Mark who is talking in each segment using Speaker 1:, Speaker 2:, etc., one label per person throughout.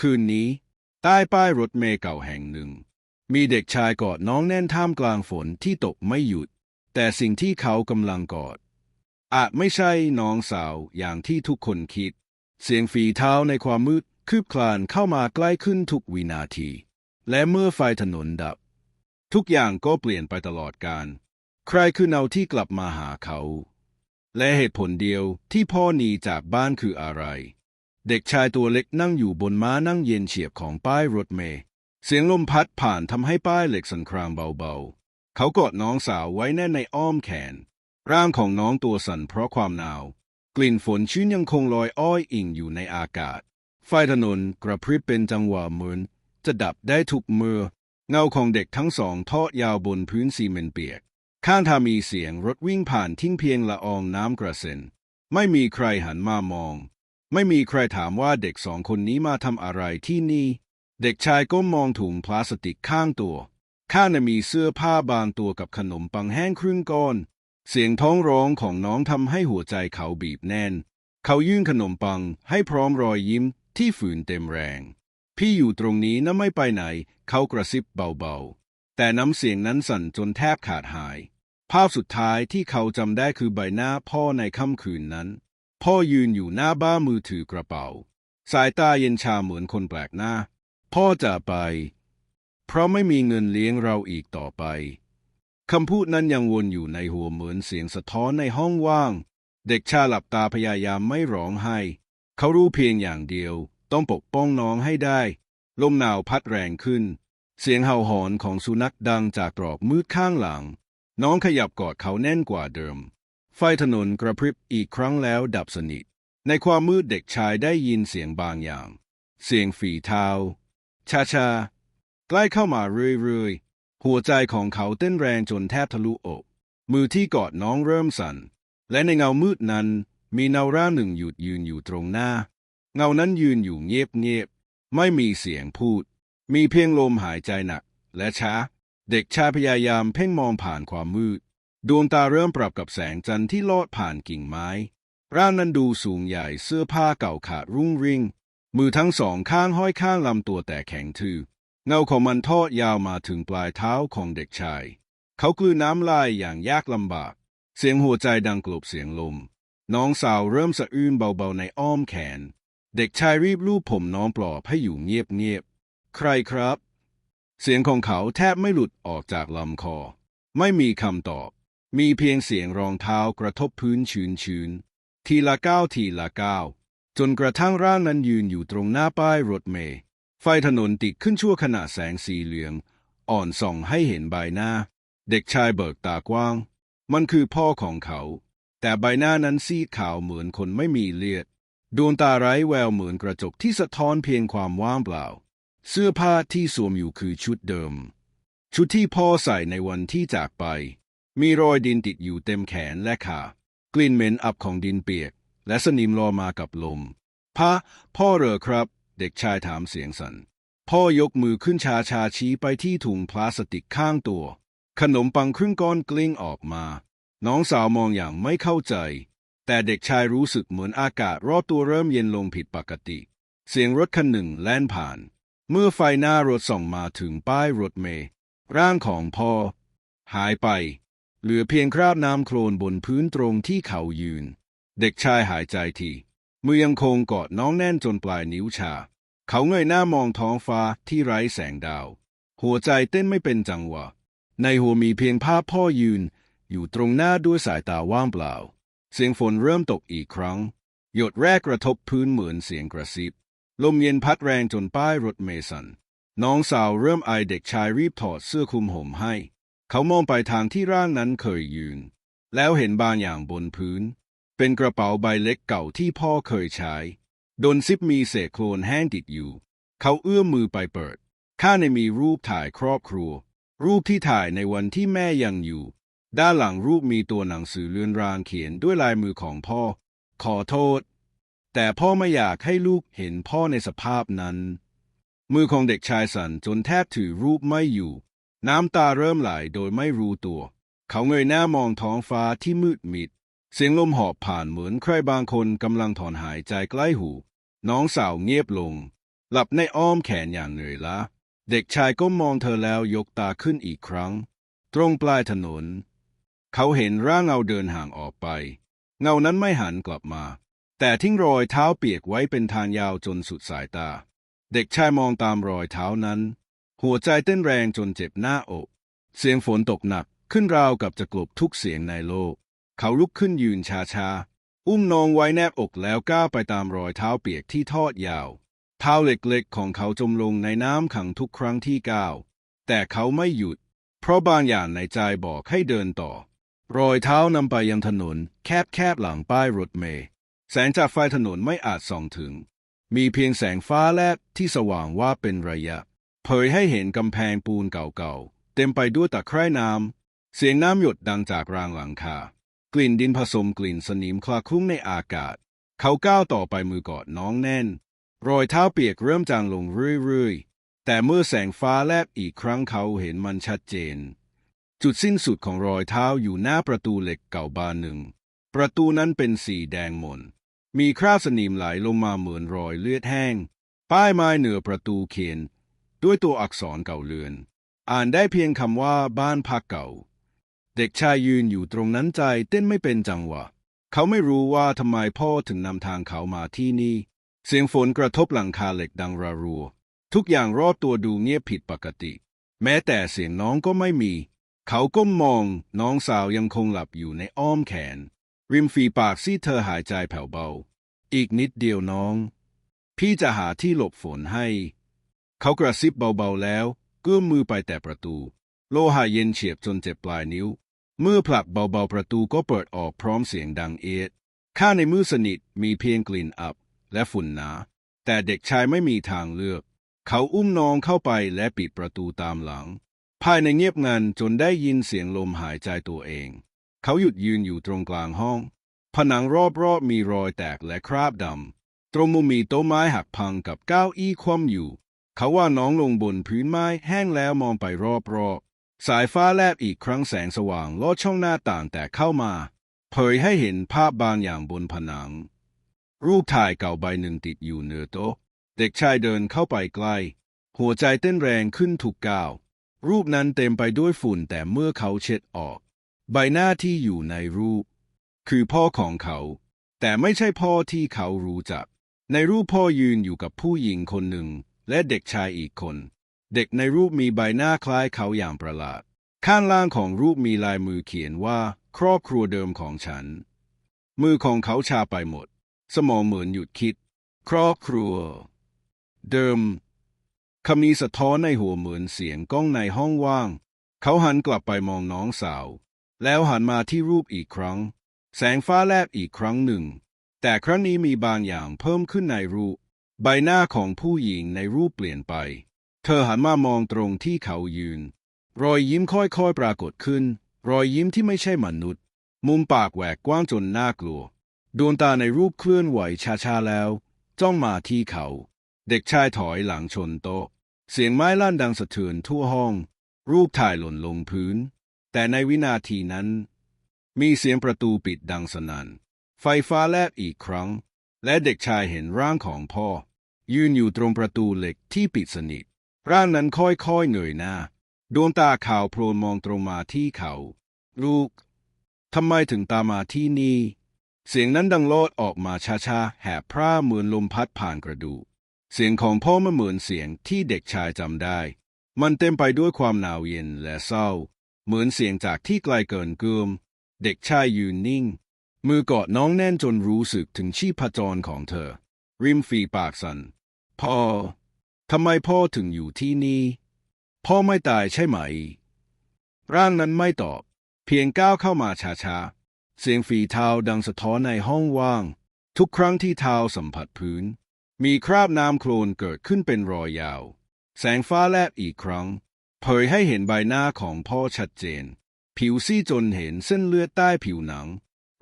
Speaker 1: คืนนี้ ใต้ป้ายรถเมล์เก่าแห่งหนึ่ง มีเด็กชายกอดน้องแน่นท่ามกลางฝนที่ตกไม่หยุด แต่สิ่งที่เขากำลังกอด อาจไม่ใช่น้องสาวอย่างที่ทุกคนคิด เสียงฝีเท้าในความมืดคืบคลานเข้ามาใกล้ขึ้นทุกวินาที และเมื่อไฟถนนดับ ทุกอย่างก็เปลี่ยนไปตลอดการ ใครคือเนาที่กลับมาหาเขา และเหตุผลเดียวที่พ่อหนีจากบ้านคืออะไร เด็กชายตัวเล็กนั่งอยู่บนม้านั่งเย็นเฉียบของป้ายรถเมล์เสียงลมพัดผ่านทำให้ป้ายเหล็กสั่นครามเบาๆ เขากอดน้องสาวไว้แน่นในอ้อมแขน ร่างของน้องตัวสั่นเพราะความหนาว กลิ่นฝนชื้นยังคงลอยอ้อยอิงอยู่ในอากาศ ไฟถนนกระพริบเป็นจังหวะเหมือนจะดับได้ทุกเมื่อเงาของเด็กทั้งสองทอดยาวบนพื้นซีเมนต์เปียก ข้างทางมีเสียงรถวิ่งผ่านทิ้งเพียงละอองน้ำกระเซ็น ไม่มีใครหันมามอง ไม่มีใครถามว่าเด็กสองคนนี้มาทำอะไรที่นี่ เด็กชายก้มมองถุงพลาสติกข้างตัว ข้างในมีเสื้อผ้าบางตัวกับขนมปังแห้งครึ่งก้อน เสียงท้องร้องของน้องทำให้หัวใจเขาบีบแน่น เขายื่นขนมปังให้พร้อมรอยยิ้มที่ฝืนเต็มแรง พี่อยู่ตรงนี้นะไม่ไปไหน เขากระซิบเบาๆ แต่น้ำเสียงนั้นสั่นจนแทบขาดหาย ภาพสุดท้ายที่เขาจำได้คือใบหน้าพ่อในค่ำคืนนั้น พ่อยืนอยู่หน้าบ้านมือถือกระเป๋า สายตาเย็นชาเหมือนคนแปลกหน้า พ่อจะไป เพราะไม่มีเงินเลี้ยงเราอีกต่อไปคำพูดนั้นยังวนอยู่ในหัวเหมือนเสียงสะท้อนในห้องว่าง เด็กชาหลับตาพยายามไม่ร้องไห้ เขารู้เพียงอย่างเดียว ต้องปกป้องน้องให้ได้ ลมหนาวพัดแรงขึ้น เสียงเห่าหอนของสุนัขดังจากตรอกมืดข้างหลัง น้องขยับกอดเขาแน่นกว่าเดิม ไฟถนนกระพริบอีกครั้งแล้วดับสนิท ในความมืดเด็กชายได้ยินเสียงบางอย่าง เสียงฝีเท้าช้าๆใกล้เข้ามาเรื่อยๆ หัวใจของเขาเต้นแรงจนแทบทะลุอก มือที่กอดน้องเริ่มสั่น และในเงามืดนั้นมีเงาร่างหนึ่งหยุดยืนอยู่ตรงหน้า เงานั้นยืนอยู่เงียบๆ ไม่มีเสียงพูด มีเพียงลมหายใจหนัก และช้า เด็กชายพยายามเพ่งมองผ่านความมืด ดวงตาเริ่มปรับกับแสงจันทร์ที่ลอดผ่านกิ่งไม้ ร่างนั้นดูสูงใหญ่เสื้อผ้าเก่าขาดรุ่งริ่ง มือทั้งสองข้างห้อยข้างลำตัวแต่แข็งทื่อเงาของมันทอดยาวมาถึงปลายเท้าของเด็กชาย เขากลืนน้ำลายอย่างยากลำบาก เสียงหัวใจดังกลบเสียงลม น้องสาวเริ่มสะอื้นเบาๆในอ้อมแขน เด็กชายรีบลูบผมน้องปลอบให้อยู่เงียบๆ ใครครับ เสียงของเขาแทบไม่หลุดออกจากลำคอ ไม่มีคำตอบ มีเพียงเสียงรองเท้ากระทบพื้นชื้นๆ ทีละก้าวทีละก้าวจนกระทั่งร่างนั้นยืนอยู่ตรงหน้าป้ายรถเมล์ไฟถนนติดขึ้นชั่วขณะแสงสีเหลือง อ่อนส่องให้เห็นใบหน้า เด็กชายเบิกตากว้าง มันคือพ่อของเขา แต่ใบหน้านั้นซีดขาวเหมือนคนไม่มีเลือด ดวงตาไร้แววเหมือนกระจกที่สะท้อนเพียงความว่างเปล่า เสื้อผ้าที่สวมอยู่คือชุดเดิม ชุดที่พ่อใส่ในวันที่จากไป มีรอยดินติดอยู่เต็มแขนและขากลิ่นเหม็นอับของดินเปียก และสนิมลอยมากับลมพ่อพ่อเหรอครับ เด็กชายถามเสียงสัน่นพ่อยกมือขึ้นชาชาชี้ไปที่ถุงพลาสติกข้างตัว ขนมปังครึ่งก้อนกลิ้งออกมา น้องสาวมองอย่างไม่เข้าใจ แต่เด็กชายรู้สึกเหมือนอากาศรอบตัวเริ่มเย็นลงผิดปกติ เสียงรถคันหนึ่งแล่นผ่าน เมื่อไฟหน้ารถส่องมาถึงป้ายรถเมล์ร่างของพ่อ หายไป เหลือเพียงคราบน้ำโคลนบนพื้นตรงที่เขายืน เด็กชายหายใจที มือยังคงกอดน้องแน่นจนปลายนิ้วชา เขาเงยหน้ามองท้องฟ้าที่ไร้แสงดาว หัวใจเต้นไม่เป็นจังหวะ ในหัวมีเพียงภาพพ่อยืน อยู่ตรงหน้าด้วยสายตาว่างเปล่า เสียงฝนเริ่มตกอีกครั้ง หยดแรกกระทบพื้นเหมือนเสียงกระซิบ ลมเย็นพัดแรงจนป้ายรถเมล์สัน น้องสาวเริ่มไอเด็กชายรีบถอดเสื้อคลุมห่มให้ เขามองไปทางที่ร่างนั้นเคยยืน แล้วเห็นบางอย่างบนพื้น เป็นกระเป๋าใบเล็กเก่าที่พ่อเคยใช้ โดนซิปมีเศษโคลนแห้งติดอยู่ เขาเอื้อมมือไปเปิด ข้างในมีรูปถ่ายครอบครัว รูปที่ถ่ายในวันที่แม่ยังอยู่ ด้านหลังรูปมีตัวหนังสือเลือนรางเขียนด้วยลายมือของพ่อ ขอโทษ แต่พ่อไม่อยากให้ลูกเห็นพ่อในสภาพนั้น มือของเด็กชายสั่นจนแทบถือรูปไม่อยู่ น้ำตาเริ่มไหลโดยไม่รู้ตัว เขาเงยหน้ามองท้องฟ้าที่มืดมิด เสียงลมหอบผ่านเหมือนใครบางคนกำลังถอนหายใจใกล้หู น้องสาวเงียบลง หลับในอ้อมแขนอย่างเหนื่อยล้าเด็กชายก็มองเธอแล้วยกตาขึ้นอีกครั้ง ตรงปลายถนน เขาเห็นร่างเงาเดินห่างออกไป เงานั้นไม่หันกลับมา แต่ทิ้งรอยเท้าเปียกไว้เป็นทางยาวจนสุดสายตา เด็กชายมองตามรอยเท้านั้น หัวใจเต้นแรงจนเจ็บหน้าอก เสียงฝนตกหนักขึ้นราวกับจะกลบทุกเสียงในโลก เขาลุกขึ้นยืนช้าๆ อุ้มน้องไว้แนบอกแล้วก้าวไปตามรอยเท้าเปียกที่ทอดยาว เท้าเล็กๆของเขาจมลงในน้ำขังทุกครั้งที่ก้าว แต่เขาไม่หยุด เพราะบางอย่างในใจบอกให้เดินต่อ รอยเท้านำไปยังถนน แคบๆหลังป้ายรถเมล์แสงจากไฟถนนไม่อาจส่องถึง มีเพียงแสงฟ้าแลบที่สว่างว่าเป็นระยะ เผยให้เห็นกำแพงปูนเก่าๆ เต็มไปด้วยตะไคร่น้ำ เสียงน้ำหยดดังจากรางหลังคา กลิ่นดินผสมกลิ่นสนิมคลาคลุ้งในอากาศ เขาก้าวต่อไปมือกอดน้องแน่น รอยเท้าเปียกเริ่มจางลงเรื่อยๆ แต่เมื่อแสงฟ้าแลบอีกครั้งเขาเห็นมันชัดเจน จุดสิ้นสุดของรอยเท้าอยู่หน้าประตูเหล็กเก่าบานหนึ่ง ประตูนั้นเป็นสีแดงมนมีคราบสนิมไหลลงมาเหมือนรอยเลือดแห้ง ป้ายไม้เหนือประตูเขียน ด้วยตัวอักษรเก่าเลือน อ่านได้เพียงคำว่าบ้านพักเก่า เด็กชายยืนอยู่ตรงนั้นใจเต้นไม่เป็นจังหวะ เขาไม่รู้ว่าทำไมพ่อถึงนำทางเขามาที่นี่ เสียงฝนกระทบหลังคาเหล็กดังระรัว ทุกอย่างรอบตัวดูเงียบผิดปกติ แม้แต่เสียงน้องก็ไม่มี เขาก้มมองน้องสาวยังคงหลับอยู่ในอ้อมแขน ริมฝีปากซี่เธอหายใจแผ่วเบา อีกนิดเดียวน้อง พี่จะหาที่หลบฝนให้ เขากระซิบเบาๆแล้วเกื้อมมือไปแต่ประตู โลหะเย็นเฉียบจนเจ็บปลายนิ้ว เมื่อผลักเบาๆประตูก็เปิดออกพร้อมเสียงดังเอียดข้าในมือสนิทมีเพียงกลิ่นอับและฝุ่นหนา แต่เด็กชายไม่มีทางเลือก เขาอุ้มน้องเข้าไปและปิดประตูตามหลัง ภายในเงียบงันจนได้ยินเสียงลมหายใจตัวเอง เขาหยุดยืนอยู่ตรงกลางห้อง ผนังรอบๆมีรอยแตกและคราบดำ ตรงมุมมีโต๊ะไม้หักพังกับเก้าอี้คว่ำอยู่ เขาว่าน้องลงบนพื้นไม้แห้งแล้วมองไปรอบๆ สายฟ้าแลบอีกครั้งแสงสว่างลอดช่องหน้าต่างแต่เข้ามา เผยให้เห็นภาพบางอย่างบนผนัง รูปถ่ายเก่าใบหนึ่งติดอยู่เหนือโต๊ะ เด็กชายเดินเข้าไปใกล้ หัวใจเต้นแรงขึ้นทุกก้าว รูปนั้นเต็มไปด้วยฝุ่นแต่เมื่อเขาเช็ดออก ใบหน้าที่อยู่ในรูป คือพ่อของเขา แต่ไม่ใช่พ่อที่เขารู้จัก ในรูปพ่อยืนอยู่กับผู้หญิงคนหนึ่ง และเด็กชายอีกคน เด็กในรูปมีใบหน้าคล้ายเขาอย่างประหลาด ข้างล่างของรูปมีลายมือเขียนว่า ครอบครัวเดิมของฉัน มือของเขาชาไปหมด สมองเหมือนหยุดคิด ครอบครัว เดิมคำนี้สะท้อนในหัวเหมือนเสียงก้องในห้องว่าง เขาหันกลับไปมองน้องสาว แล้วหันมาที่รูปอีกครั้ง แสงฟ้าแลบอีกครั้งหนึ่ง แต่ครั้งนี้มีบางอย่างเพิ่มขึ้นในรูป ใบหน้าของผู้หญิงในรูปเปลี่ยนไป เธอหันมามองตรงที่เขายืน รอยยิ้มค่อยๆปรากฏขึ้น รอยยิ้มที่ไม่ใช่มนุษย์ มุมปากแหวกกว้างจนน่ากลัว ดวงตาในรูปเคลื่อนไหวช้าๆแล้ว จ้องมาที่เขา เด็กชายถอยหลังชนโต๊ะ เสียงไม้ลั่นดังสะเทือนทั่วห้อง รูปถ่ายหล่นลงพื้น แต่ในวินาทีนั้น มีเสียงประตูปิดดังสนั่น ไฟฟ้าแลบอีกครั้ง และเด็กชายเห็นร่างของพ่อ ยืนอยู่ตรงประตูเหล็กที่ปิดสนิท ร่างนั้นค่อยๆเงยหน้า ดวงตาขาวโพลนมองตรงมาที่เขา ลูก ทำไมถึงตามมาที่นี่ เสียงนั้นดังโลดออกมาช้าๆ แหบพร่าเหมือนลมพัดผ่านกระดูก เสียงของพ่อมันเหมือนเสียงที่เด็กชายจำได้ มันเต็มไปด้วยความหนาวเย็นและเศร้า เหมือนเสียงจากที่ไกลเกินเกือม เด็กชายยืนนิ่ง มือกอดน้องแน่นจนรู้สึกถึงชีพจรของเธอ ริมฝีปากสัน่นพ่อทำไมพ่อถึงอยู่ที่นี่ พ่อไม่ตายใช่ไหม ร่างนั้นไม่ตอบ เพียงก้าวเข้ามาช้าๆ เสียงฝีเท้าดังสะท้อนในห้องว่าง ทุกครั้งที่เท้าสัมผัสพื้น มีคราบน้ำโคลนเกิดขึ้นเป็นรอยยาว แสงฟ้าแลบอีกครั้ง เผยให้เห็นใบหน้าของพ่อชัดเจน ผิวซีจนเห็นเส้นเลือดใต้ผิวหนัง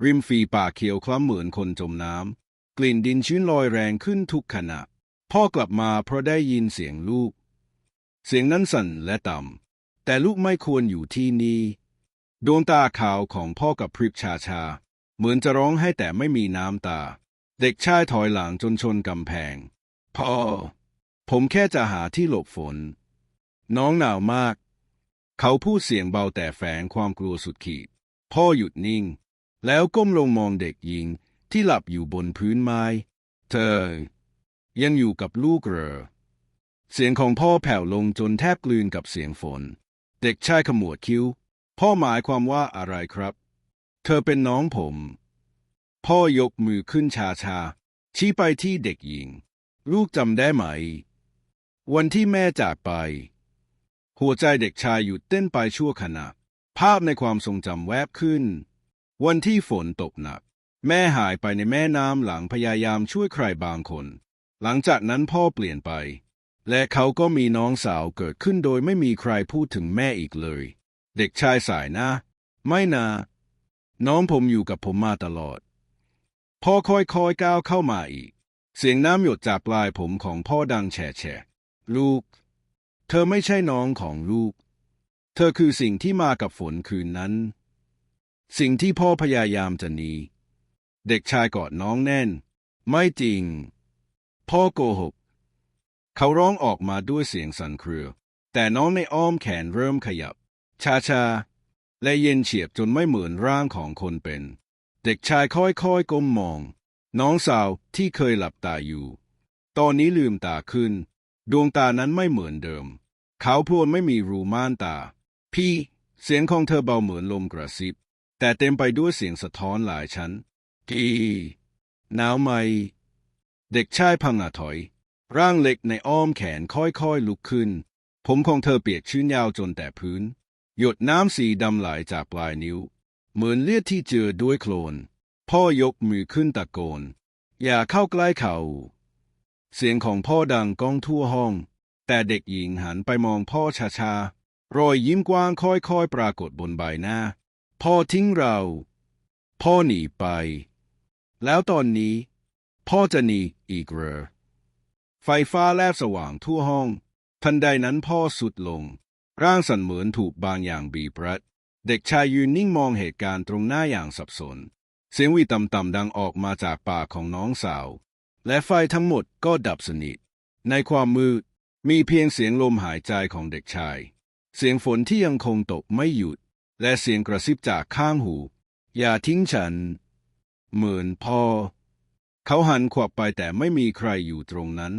Speaker 1: ริมฝีปากเขียวคล้ำเหมือนคนจมน้ำ ลิ่นดินชื้นลอยแรงขึ้นทุกขณะ พ่อกลับมาเพราะได้ยินเสียงลูก เสียงนั้นสั่นและต่ำ แต่ลูกไม่ควรอยู่ที่นี่ ดวงตาขาวของพ่อกับพริบชาชา เหมือนจะร้องให้แต่ไม่มีน้ำตา เด็กชายถอยหลังจนชนกำแพง พ่อ ผมแค่จะหาที่หลบฝน น้องหนาวมาก เขาพูดเสียงเบาแต่แฝงความกลัวสุดขีด พ่อหยุดนิ่ง แล้วก้มลงมองเด็กหญิง ที่หลับอยู่บนพื้นไม้ เธอ ยังอยู่กับลูกเหรอ เสียงของพ่อแผ่วลงจนแทบกลืนกับเสียงฝน เด็กชายขมวดคิ้ว พ่อหมายความว่าอะไรครับ เธอเป็นน้องผม พ่อยกมือขึ้นชาชา ชี้ไปที่เด็กหญิง ลูกจำได้ไหม วันที่แม่จากไป หัวใจเด็กชายหยุดเต้นไปชั่วขณะภาพในความทรงจำแวบขึ้น วันที่ฝนตกหนัก แม่หายไปในแม่น้ำหลังพยายามช่วยใครบางคน หลังจากนั้นพ่อเปลี่ยนไป และเขาก็มีน้องสาวเกิดขึ้นโดยไม่มีใครพูดถึงแม่อีกเลย เด็กชายสายนะ ไม่นะน้องผมอยู่กับผมมาตลอด พ่อค่อยๆก้าวเข้ามาอีก เสียงน้ำหยดจากปลายผมของพ่อดังแฉะแฉะลูก เธอไม่ใช่น้องของลูก เธอคือสิ่งที่มากับฝนคืนนั้น สิ่งที่พ่อพยายามจะหนี เด็กชายกอดน้องแน่น ไม่จริง พ่อโกหก เขาร้องออกมาด้วยเสียงสั่นเครือ แต่น้องในอ้อมแขนเริ่มขยับช้าๆและเย็นเฉียบจนไม่เหมือนร่างของคนเป็น เด็กชายค่อยๆก้มมอง น้องสาวที่เคยหลับตาอยู่ ตอนนี้ลืมตาขึ้น ดวงตานั้นไม่เหมือนเดิม เขาพรวนไม่มีรูม่านตา พี่ เสียงของเธอเบาเหมือนลมกระซิบ แต่เต็มไปด้วยเสียงสะท้อนหลายชั้น กีหนาวไหม เด็กชายพังอาถอย ร่างเล็กในอ้อมแขนค่อยๆลุกขึ้น ผมของเธอเปียกชื้นยาวจนแต่พื้น หยดน้ำสีดำไหลจากปลายนิ้ว เหมือนเลือดที่เจือด้วยโคลน พ่อยกมือขึ้นตะโกน อย่าเข้าใกล้เขา เสียงของพ่อดังก้องทั่วห้อง แต่เด็กหญิงหันไปมองพ่อช้าๆรอยยิ้มกว้างค่อยๆปรากฏบนใบหน้า พ่อทิ้งเรา พ่อหนีไป แล้วตอนนี้ พ่อจะหนีอีกเหรอไฟฟ้าแลบสว่างทั่วห้อง ทันใดนั้นพ่อสุดลง ร่างสั่นเหมือนถูกบางอย่างบีบรัด เด็กชายยืนนิ่งมองเหตุการณ์ตรงหน้าอย่างสับสน เสียงวีต่ำๆดังออกมาจากปากของน้องสาว และไฟทั้งหมดก็ดับสนิท ในความมืด มีเพียงเสียงลมหายใจของเด็กชาย เสียงฝนที่ยังคงตกไม่หยุด และเสียงกระซิบจากข้างหู อย่าทิ้งฉัน หมือนพ่อเขาหันขวับไปแต่ไม่มีใครอยู่ตรงนั้น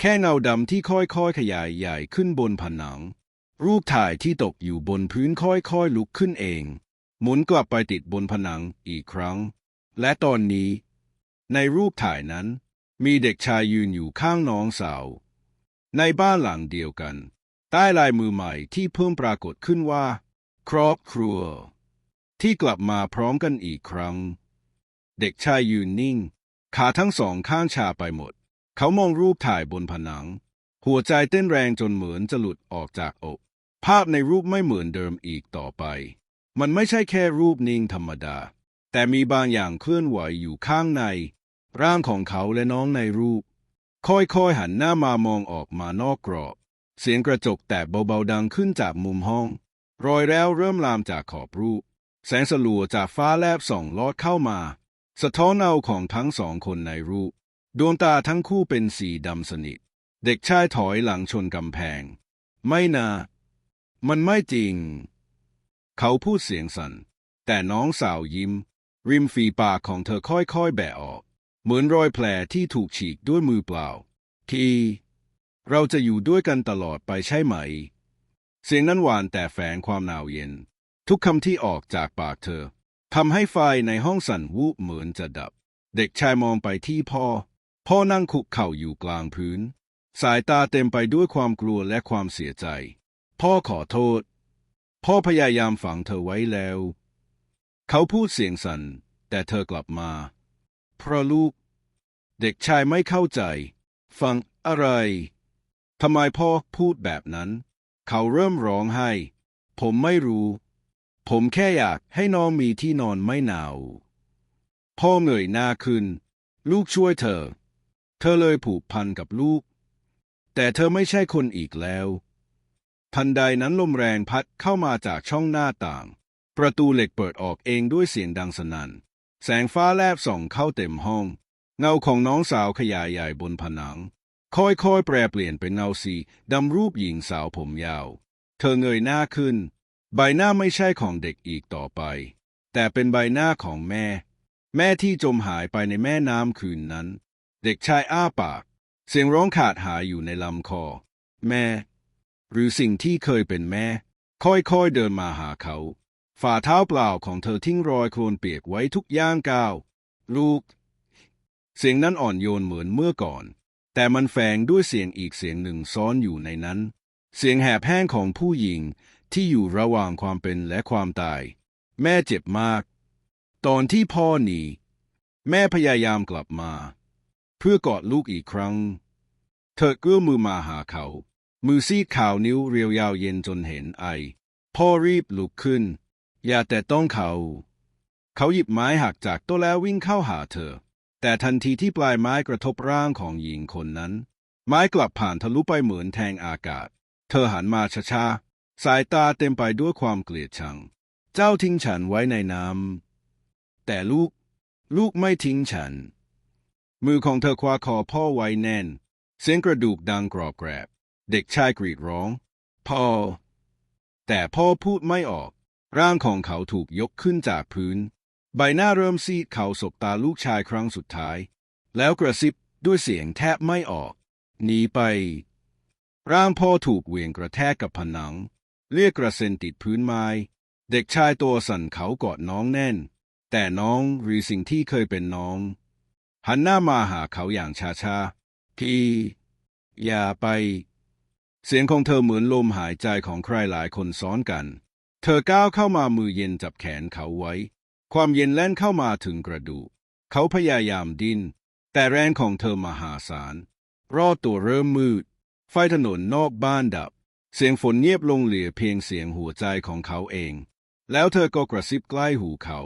Speaker 1: แค่เงาดำที่ค่อยๆขยายใหญ่ขึ้นบนผนัง รูปถ่ายที่ตกอยู่บนพื้นค่อยๆลุกขึ้นเอง หมุนกลับไปติดบนผนังอีกครั้ง และตอนนี้ ในรูปถ่ายนั้น มีเด็กชายยืนอยู่ข้างน้องสาว ในบ้านหลังเดียวกัน ใต้ลายมือใหม่ที่เพิ่มปรากฏขึ้นว่า ครอบครัว ที่กลับมาพร้อมกันอีกครั้ง เด็กชายยืนนิ่ง ขาทั้งสองข้างชาไปหมด เขามองรูปถ่ายบนผนัง หัวใจเต้นแรงจนเหมือนจะหลุดออกจากอก ภาพในรูปไม่เหมือนเดิมอีกต่อไป มันไม่ใช่แค่รูปนิ่งธรรมดา แต่มีบางอย่างเคลื่อนไหวอยู่ข้างใน ร่างของเขาและน้องในรูป ค่อยๆหันหน้ามามองออกมานอกกรอบ เสียงกระจกแตกเบาๆดังขึ้นจากมุมห้อง รอยแล้วเริ่มลามจากขอบรูป แสงสลัวจากฟ้าแลบส่องลอดเข้ามา สะท้อนเงาของทั้งสองคนในรูป ดวงตาทั้งคู่เป็นสีดำสนิท เด็กชายถอยหลังชนกำแพง ไม่นะมันไม่จริง เขาพูดเสียงสัน่น แต่น้องสาวยิ้ม ริมฝีปากของเธอค่อยๆ แบะออก เหมือนรอยแผลที่ถูกฉีกด้วยมือเปล่า ทีเราจะอยู่ด้วยกันตลอดไปใช่ไหม เสียงนั้นหวานแต่แฝงความหนาวเย็น ทุกคำที่ออกจากปากเธอ ทำให้ไฟในห้องสั่นวูบเหมือนจะดับ เด็กชายมองไปที่พ่อ พ่อนั่งคุกเข่าอยู่กลางพื้น สายตาเต็มไปด้วยความกลัวและความเสียใจ พ่อขอโทษ พ่อพยายามฝังเธอไว้แล้ว เขาพูดเสียงสัน่น แต่เธอกลับมา เพราะลูก เด็กชายไม่เข้าใจ ฟังอะไรทำไมพ่อพูดแบบนั้น เขาเริ่มร้องไห้ ผมไม่รู้ ผมแค่อยากให้น้องมีที่นอนไม่หนาว พ่อเหนื่อยหน้าขึ้น ลูกช่วยเธอ เธอเลยผูกพันกับลูก แต่เธอไม่ใช่คนอีกแล้ว ทันใดนั้นลมแรงพัดเข้ามาจากช่องหน้าต่าง ประตูเหล็กเปิดออกเองด้วยเสียงดังสนั่น แสงฟ้าแลบส่องเข้าเต็มห้อง เงาของน้องสาวขยายใหญ่บนผนัง ค่อยๆแปรเปลี่ยนเป็นเงาสีดำรูปหญิงสาวผมยาว เธอเงยหน้าขึ้น ใบหน้าไม่ใช่ของเด็กอีกต่อไป แต่เป็นใบหน้าของแม่ แม่ที่จมหายไปในแม่น้ำคืนนั้น เด็กชายอ้าปาก เสียงร้องขาดหายอยู่ในลำคอ แม่ หรือสิ่งที่เคยเป็นแม่ ค่อยๆเดินมาหาเขา ฝ่าเท้าเปล่าของเธอทิ้งรอยโคลนเปียกไว้ทุกย่างก้าว ลูก เสียงนั้นอ่อนโยนเหมือนเมื่อก่อน แต่มันแฝงด้วยเสียงอีกเสียงหนึ่งซ้อนอยู่ในนั้น เสียงแหบแห้งของผู้หญิง ที่อยู่ระหว่างความเป็นและความตาย แม่เจ็บมาก ตอนที่พ่อหนี แม่พยายามกลับมา เพื่อกอดลูกอีกครั้ง เธอเกื้อมือมาหาเขา มือซีดขาวนิ้วเรียวยาวเย็นจนเห็นไอ พ่อรีบลุกขึ้น อย่าแต่ต้องเขา เขาหยิบไม้หักจากโต๊ะแล้ววิ่งเข้าหาเธอ แต่ทันทีที่ปลายไม้กระทบร่างของหญิงคนนั้น ไม้กลับผ่านทะลุไปเหมือนแทงอากาศ เธอหันมาช้าๆ สายตาเต็มไปด้วยความเกลียดชัง เจ้าทิ้งฉันไว้ในน้ำแต่ลูก ลูกไม่ทิ้งฉัน มือของเธอคว้าคอพ่อไว้แน่น เสียงกระดูกดังกรอบแกรบ เด็กชายกรีดร้อง พ่อ แต่พ่อพูดไม่ออก ร่างของเขาถูกยกขึ้นจากพื้น ใบหน้าเริ่มซีดเขาสบตาลูกชายครั้งสุดท้าย แล้วกระซิบด้วยเสียงแทบไม่ออก หนีไป ร่างพ่อถูกเวียงกระแทกกับผนัง เลือดกระเซ็นติดพื้นไม้ เด็กชายตัวสั่นเขากอดน้องแน่น แต่น้องหรือสิ่งที่เคยเป็นน้อง หันหน้ามาหาเขาอย่างช้าๆพี่อย่าไป เสียงของเธอเหมือนลมหายใจของใครหลายคนซ้อนกัน เธอก้าวเข้ามามือเย็นจับแขนเขาไว้ ความเย็นแล่นเข้ามาถึงกระดูกเขาพยายามดิ้นแต่แรงของเธอมหาศาลรอดตัวเริ่มมืด ไฟถนนนอกบ้านดับ เสียงฝนเงียบลงเหลือเพียงเสียงหัวใจของเขาเอง แล้วเธอก็กระซิบใกล้หูเขา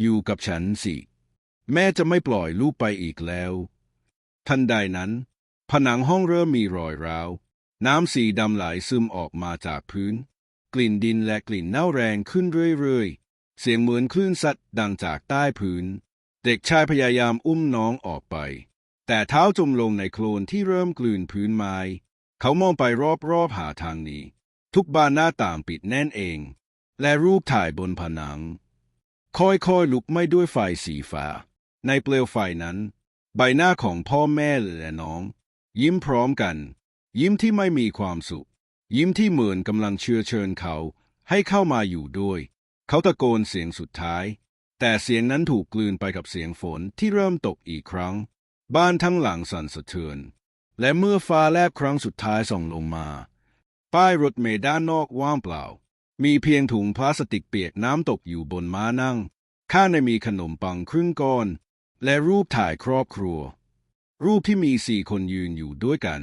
Speaker 1: อยู่กับฉันสิ แม่จะไม่ปล่อยลูกไปอีกแล้ว ทันใดนั้น ผนังห้องเริ่มมีรอยร้าว น้ำสีดำไหลซึมออกมาจากพื้น กลิ่นดินและกลิ่นเน่าแรงขึ้นเรื่อยๆ เสียงเหมือนคลื่นซัดดังจากใต้พื้น เด็กชายพยายามอุ้มน้องออกไป แต่เท้าจมลงในโคลนที่เริ่มกลืนพื้นไม้ เขามองไปรอบๆหาทางนี้ ทุกบานหน้าต่างปิดแน่นเอง และรูปถ่ายบนผนัง ค่อยๆลุกไม้ด้วยไฟสีฟ้า ในเปลวไฟนั้น ใบหน้าของพ่อแม่และน้อง ยิ้มพร้อมกัน ยิ้มที่ไม่มีความสุข ยิ้มที่เหมือนกำลังเชื้อเชิญเขาให้เข้ามาอยู่ด้วย เขาตะโกนเสียงสุดท้าย แต่เสียงนั้นถูกกลืนไปกับเสียงฝนที่เริ่มตกอีกครั้ง บ้านทั้งหลังสั่นสะเทือน และเมื่อฟ้าแลบครั้งสุดท้ายส่องลงมา ป้ายรถเมล์ด้านนอกว่างเปล่า มีเพียงถุงพลาสติกเปียกน้ำตกอยู่บนม้านั่ง ข้างในมีขนมปังครึ่งก้อน และรูปถ่ายครอบครัว รูปที่มีสี่คนยืนอยู่ด้วยกัน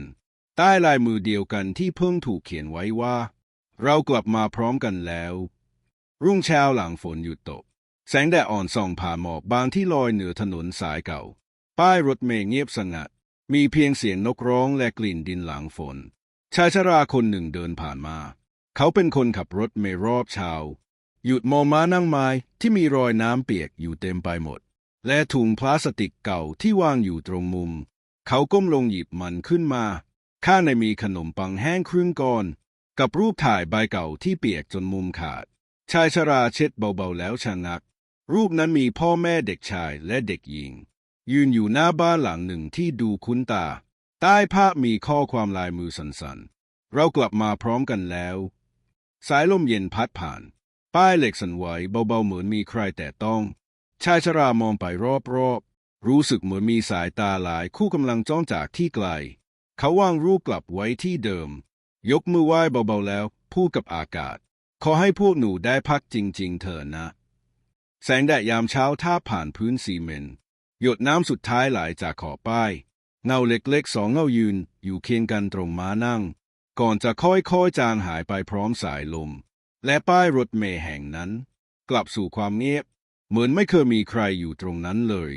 Speaker 1: ใต้ลายมือเดียวกันที่เพิ่งถูกเขียนไว้ว่า เรากลับมาพร้อมกันแล้ว รุ่งเช้าหลังฝนหยุดตก แสงแดดอ่อนส่องผ่านหมอกบางที่ลอยเหนือถนนสายเก่า ป้ายรถเมล์เงียบสงัด มีเพียงเสียงนกร้องและกลิ่นดินหลังฝน ชายชราคนหนึ่งเดินผ่านมา เขาเป็นคนขับรถเมล์รอบช้าหยุดมองม้านั่งไม้ที่มีรอยน้ำเปียกอยู่เต็มไปหมด และถุงพลาสติกเก่าที่วางอยู่ตรงมุม เขาก้มลงหยิบมันขึ้นมา ข้างในมีขนมปังแห้งครึ่งก้อน กับรูปถ่ายใบเก่าที่เปียกจนมุมขาด ชายชราเช็ดเบาๆแล้วชะงัก รูปนั้นมีพ่อแม่เด็กชายและเด็กหญิง ยืนอยู่หน้าบ้านหลังหนึ่งที่ดูคุ้นตา ใต้ภาพมีข้อความลายมือสันๆ เรากลับมาพร้อมกันแล้ว สายลมเย็นพัดผ่าน ป้ายเหล็กสั่นไหวเบาๆเหมือนมีใครแต่ต้อง ชายชรามองไปรอบๆ รู้สึกเหมือนมีสายตาหลายคู่กำลังจ้องจากที่ไกล เขาวางรูปกลับไว้ที่เดิม ยกมือไหว้เบาๆแล้ว พูดกับอากาศ ขอให้พวกหนูได้พักจริง ๆ เถอะนะ แสงแดดยามเช้าท่าผ่านพื้นซีเมนต์ หยดน้ำสุดท้ายไหลจากขอบป้าย เงาเล็กๆสองเงายืนอยู่เคียงกันตรงม้านั่ง ก่อนจะค่อยๆจางหายไปพร้อมสายลม และป้ายรถเมล์แห่งนั้น กลับสู่ความเงียบ เหมือนไม่เคยมีใครอยู่ตรงนั้นเลย